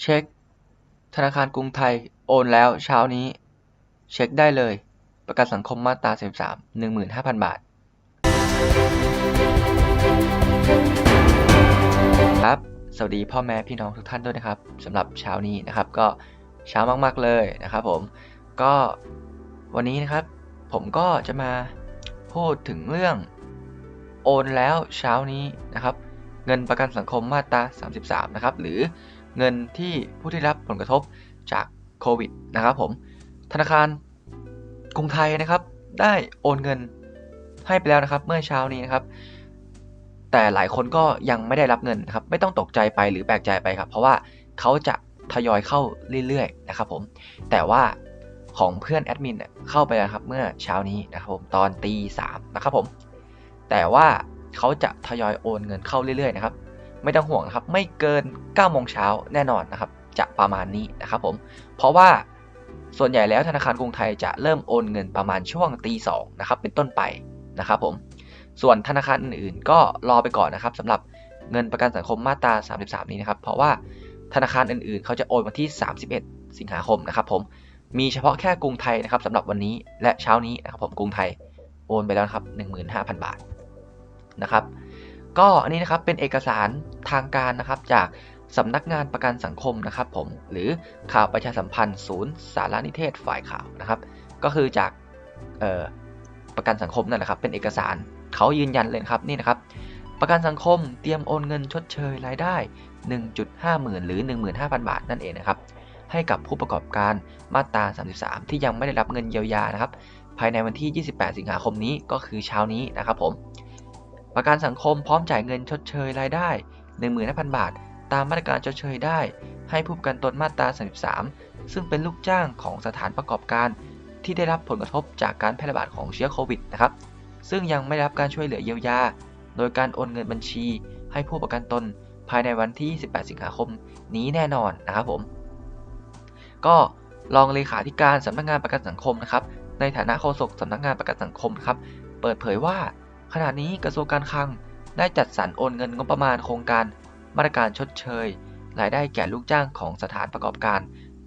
เช็ค ธนาคารกรุงไทย โอนแล้วเช้านี้ เช็คได้เลย ประกันสังคมมาตรา13 15,000 บาท ครับ สวัสดีพ่อแม่พี่น้องทุกท่านด้วยนะครับสำหรับเช้านี้นะครับ ก็เช้ามากๆเลยนะครับผม ก็วันนี้นะครับ ผมก็จะมาพูดถึงเรื่อง โอนแล้วเช้านี้นะครับ เงินประกันสังคมมาตรา33 นะครับ หรือ เงินที่ผู้ที่รับผลกระทบจากโควิดนะครับผมธนาคารกรุงไทยนะครับ ได้โอนเงินให้ไปแล้วนะครับ เมื่อเช้านี้นะครับ แต่หลายคนก็ยังไม่ได้รับเงินนะครับ ไม่ต้องตกใจไปหรือแปลกใจไปครับ เพราะว่าเขาจะทยอยเข้าเรื่อยๆนะครับผมแต่ว่าของเพื่อนแอดมินเนี่ยเข้าไปแล้วครับเมื่อเช้านี้นะครับผมตอนตีสามนะครับผมแต่ว่าเขาจะทยอยโอนเงินเข้าเรื่อยๆนะครับ ไม่ต้องห่วงนะครับ ไม่เกิน9โมงเช้าแน่นอนนะครับ จะประมาณนี้นะครับผม เพราะว่าส่วนใหญ่แล้วธนาคารกรุงไทยจะเริ่มโอนเงินประมาณช่วงตีสองนะครับเป็นต้นไปนะครับผม ส่วนธนาคารอื่นๆ ก็รอไปก่อนนะครับสำหรับเงินประกันสังคมมาตรา 33 นี้นะครับ เพราะว่าธนาคารอื่นๆ เขาจะโอนวันที่ 31 สิงหาคมนะครับผม มีเฉพาะแค่กรุงไทยนะครับสำหรับวันนี้และเช้านี้นะครับผมกรุงไทยโอนไปแล้วครับ 15,000 บาทนะครับ ก็อันนี้นะครับเป็นเอกสารทางการนะครับจากสำนักงานประกันสังคมนะครับผมหรือข่าวประชาสัมพันธ์ศูนย์สารนิเทศฝ่ายข่าวนะครับ ก็คือจากประกันสังคมนั่นแหละครับเป็นเอกสารเขายืนยันเลยครับนี่นะครับ ประกันสังคมเตรียมโอนเงินชดเชยรายได้ 1.5หมื่นหรือ 15,000 บาทนั่นเองนะครับ ให้กับผู้ประกอบการมาตรา 33 ที่ยังไม่ได้รับเงินเยียวยานะครับ ภายในวันที่ 28 สิงหาคมนี้ก็คือเช้านี้นะครับผม ประกันสังคมพร้อมจ่ายเงินชดเชยรายได้ 15,000 บาท ตามมาตรการชดเชยได้ ให้ผู้ประกันตนมาตรา 33 ซึ่งเป็นลูกจ้างของสถานประกอบการ ที่ได้รับผลกระทบจากการแพร่ระบาดของเชื้อโควิดนะครับ ซึ่งยังไม่ได้รับการช่วยเหลือเยียวยา โดยการโอนเงินบัญชี ให้ผู้ประกันตนภายในวันที่ 28 สิงหาคมนี้แน่นอนนะครับผม ก็รองเลขาธิการสำนักงงานประกันสังคมนะครับ ในฐานะโฆษกสำนักงานประกันสังคมครับ เปิดเผยว่า ขณะนี้กระทรวงการคลังได้จัดสรรโอนเงินงบประมาณโครงการมาตรการชดเชย รายได้แก่ลูกจ้างของสถานประกอบการ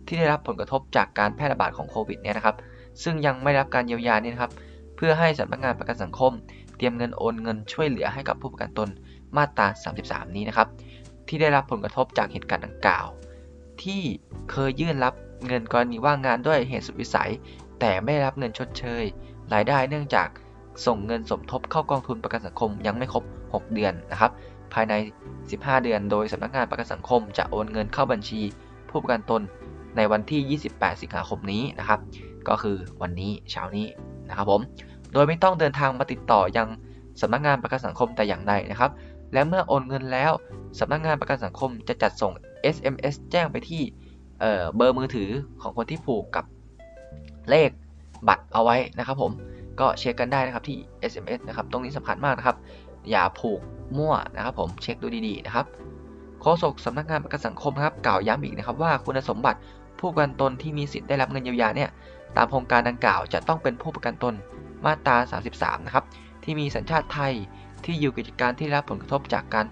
ที่ได้รับผลกระทบจากการแพร่ระบาดของโควิดเนี่ยนะครับ ซึ่งยังไม่รับการเยียวยานี่นะครับ เพื่อให้สำนักงานประกันสังคม เตรียมเงินโอนเงินช่วยเหลือให้กับผู้ประกันตนมาตรา 33 นี้นะครับ ที่ได้รับผลกระทบจากเหตุการณ์ดังกล่าว ที่เคยยื่นรับเงินกรณีว่างงานด้วยเหตุสุดวิสัย แต่ไม่ได้รับเงินชดเชย รายได้เนื่องจาก ส่งเงินสมทบเข้ากองทุนประกันสังคมยังไม่ครบ 6 เดือนนะครับ ภายใน 15 เดือน โดยสำนักงานประกันสังคมจะโอนเงินเข้าบัญชี ผู้ประกันตนในวันที่ 28 สิงหาคมนี้นะครับ ก็คือวันนี้เช้านี้นะครับผม โดยไม่ต้องเดินทางมาติดต่อยังสำนักงานประกันสังคมแต่อย่างใดนะครับ และเมื่อโอนเงินแล้วสำนักงานประกันสังคมจะจัดส่ง SMS แจ้งไปที่เเบอร์มือถือของคนที่ผูกกับเลขบัตรเอาไว้นะครับผม ก็เช็คกันได้นะครับที่ SMS นะครับตรงนี้สำคัญมากนะครับ อย่าผูกมั่วนะครับ ผมเช็คดูดีๆนะครับโฆษกสำนักงานประกันสังคมครับกล่าวย้ำอีกนะครับว่าคุณสมบัติผู้ประกันตนที่มีสิทธิ์ได้รับเงินเยียวยาเนี่ยตามโครงการดังกล่าวจะต้องเป็นผู้ประกันตนมาตรา 33 นะครับที่มีสัญชาติไทยที่อยู่กิจการที่รับผลกระทบจากการ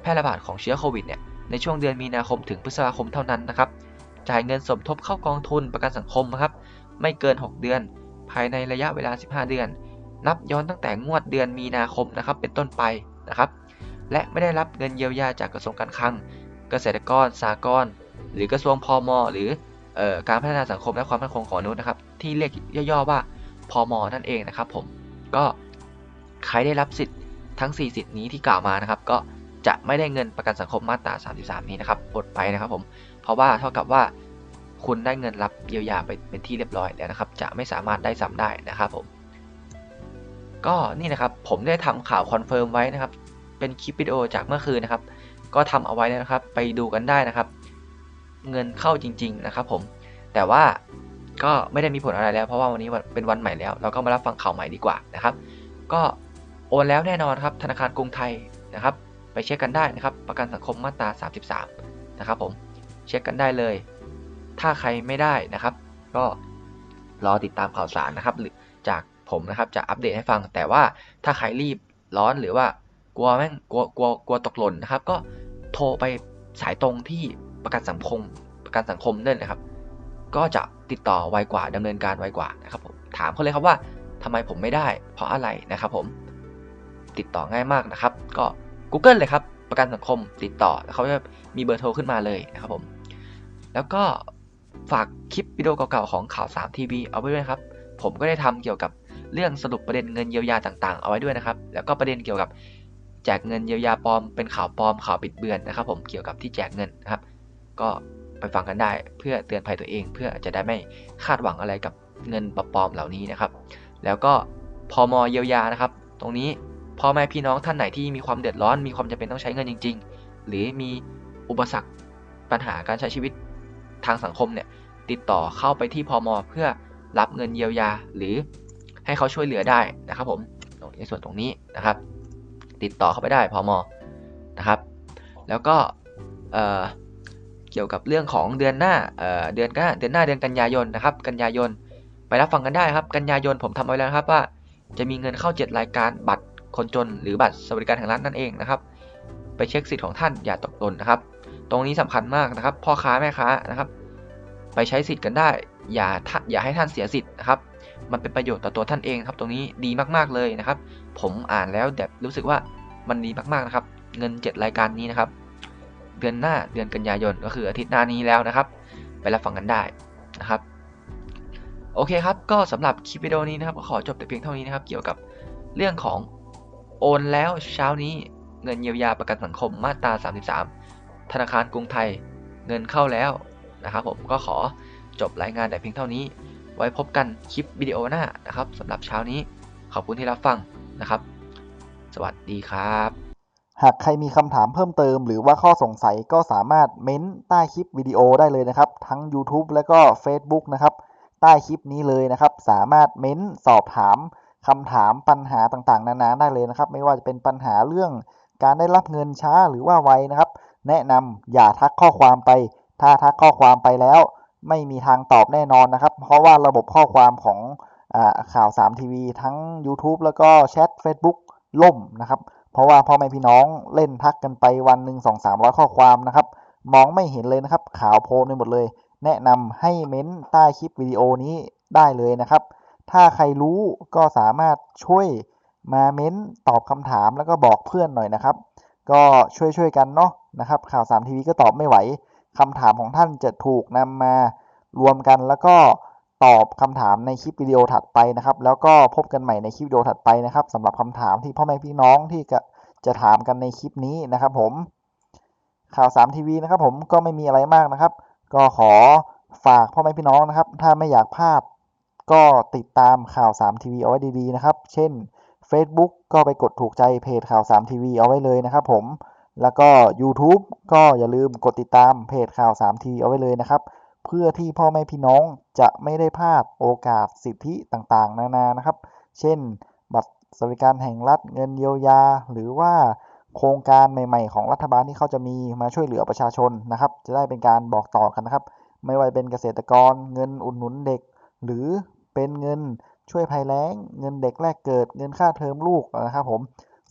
แพร่ระบาดของเชื้อโควิดเนี่ยในช่วงเดือนมีนาคมถึงพฤษภาคมเท่านั้นนะครับจ่ายเงินสมทบเข้ากองทุนประกันสังคมนะครับไม่เกิน 6 เดือน ภายในระยะเวลา 15 เดือน นับย้อนตั้งแต่งวดเดือนมีนาคมนะครับเป็นต้นไปนะครับ และไม่ได้รับเงินเยียวยาจากกระทรวงการคลัง เกษตรกรสากลหรือกระทรวงพมหรือการพัฒนาสังคมและความมั่นคงของมนุษย์นะครับ ที่เรียกย่อๆว่าพอมนั่นเองนะครับ ผมก็ใครได้รับสิทธิ์ทั้ง 4 สิทธิ์นี้ที่กล่าวมานะครับ ก็จะไม่ได้เงินประกันสังคมมาตรา 33 นี้นะครับอดไปนะครับผมเพราะว่าเท่ากับว่า คุณได้เงินรับเยียวยาไปเป็นที่เรียบร้อยแล้วนะครับ จะไม่สามารถได้ซ้ำได้นะครับผม ก็นี่นะครับผมได้ทำข่าวคอนเฟิร์มไว้นะครับ เป็นคลิปวิดีโอจากเมื่อคืนนะครับ ก็ทำเอาไว้นะครับ ไปดูกันได้นะครับ เงินเข้าจริง ๆนะครับ ผม แต่ว่าก็ไม่ได้มีผลอะไรแล้ว เพราะว่าวันนี้เป็นวันใหม่แล้ว เราก็มารับฟังข่าวใหม่ดีกว่านะครับ ก็โอนแล้วแน่นอนครับธนาคารกรุงไทยนะครับ ไปเช็คกันได้นะครับ ประกันสังคมมาตรา 33 นะครับผมเช็คกันได้เลย ถ้าใครไม่ได้นะครับ ก็รอติดตามข่าวสารนะครับหรือจากผมนะครับจะอัปเดตให้ฟัง แต่ว่าถ้าใครรีบร้อนหรือว่ากลัวแม่งกลัวกลัวกลัวตกหล่นนะครับ ก็โทรไปสายตรงที่ประกันสังคมประกันสังคมนั่นนะครับ ก็จะติดต่อไวกว่าดำเนินการไวกว่านะครับผมถามเขาเลยครับว่าทำไมผมไม่ได้ เพราะอะไรนะครับผมติดต่อง่ายมากนะครับ ก็ Google เลยครับ ประกันสังคมติดต่อเขาจะมีเบอร์โทรขึ้นมาเลยนะครับผมแล้วก็ ฝากคลิปวิดีโอเก่าๆของข่าว3ทีวีเอาไว้ด้วยครับ ผมก็ได้ทำเกี่ยวกับเรื่องสรุปประเด็นเงินเยียวยาต่างๆ เอาไว้ด้วยนะครับ แล้วก็ประเด็นเกี่ยวกับแจกเงินเยียวยาปลอมเป็นข่าวปลอมข่าวบิดเบือนนะครับ ผมเกี่ยวกับที่แจกเงินนะครับ ก็ไปฟังกันได้เพื่อเตือนภัยตัวเอง เพื่อจะได้ไม่คาดหวังอะไรกับเงินปลอมเหล่านี้นะครับ แล้วก็พอมเยียวยานะครับ ตรงนี้พ่อแม่พี่น้องท่านไหนที่มีความเดือดร้อนมีความจำเป็นต้องใช้เงินจริง ๆ หรือมีอุปสรรคปัญหาการใช้ชีวิต ทางสังคมเนี่ยติดต่อเข้าไปที่พอมเพื่อรับเงินเยียวยาหรือให้เขาช่วยเหลือได้นะครับผมในส่วนตรงนี้นะครับ ติดต่อเข้าไปได้พอมนะครับ แล้วก็เกี่ยวกับเรื่องของเดือนหน้าเดือนหน้าเดือนหน้าเดือนกันยายนนะครับ กันยายนไปรับฟังกันได้ครับ กันยายนผมทำไว้แล้วครับว่า จะมีเงินเข้า 7 รายการบัตรคนจน หรือบัตรสวัสดิการแห่งรัฐนั่นเองนะครับ ไปเช็คสิทธิ์ของท่านอย่าตกหล่นนะครับ ตรงนี้สำคัญมากนะครับพ่อค้าแม่ค้านะครับ ไปใช้สิทธิ์กันได้ อย่าอย่าให้ท่านเสียสิทธิ์นะครับ มันเป็นประโยชน์ต่อตัวท่านเองครับ ตรงนี้ดีมากๆเลยนะครับ ผมอ่านแล้วแบบรู้สึกว่ามันดีมากๆนะครับ เงิน 7 รายการนี้นะครับ เดือนหน้าเดือนกันยายนก็คืออาทิตย์หน้านี้แล้วนะครับ ไปรับฟังกันได้นะครับ โอเคครับ ก็สำหรับคลิปวิดีโอนี้นะครับขอจบแต่เพียงเท่านี้นะครับ เกี่ยวกับเรื่องของโอนแล้วเช้านี้เงินเยียวยาประกันสังคมมาตรา 33 ธนาคารกรุงไทยเงินเข้าแล้วนะครับผมก็ขอจบรายงานแต่เพียงเท่านี้ ไว้พบกันคลิปวิดีโอหน้านะครับสำหรับเช้านี้ขอบคุณที่รับฟังนะครับ สวัสดีครับ หากใครมีคำถามเพิ่มเติม หรือว่าข้อสงสัยก็สามารถเม้นใต้คลิปวิดีโอได้เลยนะครับ ทั้ง YouTube และก็ Facebook นะครับ ใต้คลิปนี้เลยนะครับ สามารถเม้นสอบถามคำถามปัญหาต่างๆ นานาได้เลยนะครับ ไม่ว่าจะเป็นปัญหาเรื่องการได้รับเงินช้าหรือว่าไวนะครับ แนะนำอย่าทักข้อความไป ถ้าทักข้อความไปแล้ว ไม่มีทางตอบแน่นอนนะครับ เพราะว่าระบบข้อความของอข่าว 3 ทีวีทั้ง YouTube แล้วก็แชท Facebook ล่มนะครับ เพราะว่าพ่อแม่พี่น้องเล่นทักกันไปวันหนึ่งสองสามร้อยข้อความนะครับ มองไม่เห็นเลยนะครับ ข่าวโพลนไปหมดเลย แนะนำให้เม้นใต้คลิปวิดีโอนี้ได้เลยนะครับ ถ้าใครรู้ก็สามารถช่วยมาเม้นตอบคำถามแล้วก็บอกเพื่อนหน่อยนะครับ ก็ช่วยช่วยกันเนาะ นะครับ ข่าว3ทีวีก็ตอบไม่ไหวคำถามของท่านจะถูกนำมารวมกันแล้วก็ตอบคำถามในคลิปวิดีโอถัดไปนะครับ แล้วก็พบกันใหม่ในคลิปวิดีโอถัดไปนะครับสำหรับคำถามที่พ่อแม่พี่น้องที่จะจะถามกันในคลิปนี้นะครับ ผม ข่าว3ทีวีนะครับ ผมก็ไม่มีอะไรมากนะครับ ก็ขอฝากพ่อแม่พี่น้องนะครับ ถ้าไม่อยากพลาดก็ติดตามข่าว3ทีวีเอาไว้ดีๆนะครับ เช่น Facebook ก็ไปกดถูกใจเพจข่าว3ทีวีเอาไว้เลยนะครับผม แล้วก็ YouTube ก็อย่าลืมกดติดตามเพจข่าว3ทีวีเอาไว้เลยนะครับ เพื่อที่พ่อแม่พี่น้องจะไม่ได้พลาดโอกาสสิทธิต่างๆ นานานะครับ เช่น บัตรสวัสดิการแห่งรัฐเงินเยียวยา หรือว่าโครงการใหม่ ๆ ของรัฐบาลที่เขาจะมีมาช่วยเหลือประชาชนนะครับ จะได้เป็นการบอกต่อกันนะครับ ไม่ว่าเป็นเกษตรกร เงินอุดหนุนเด็ก หรือเป็นเงินช่วยภัยแล้ง เงินเด็กแรกเกิด เงินค่าเทอมลูกนะครับผม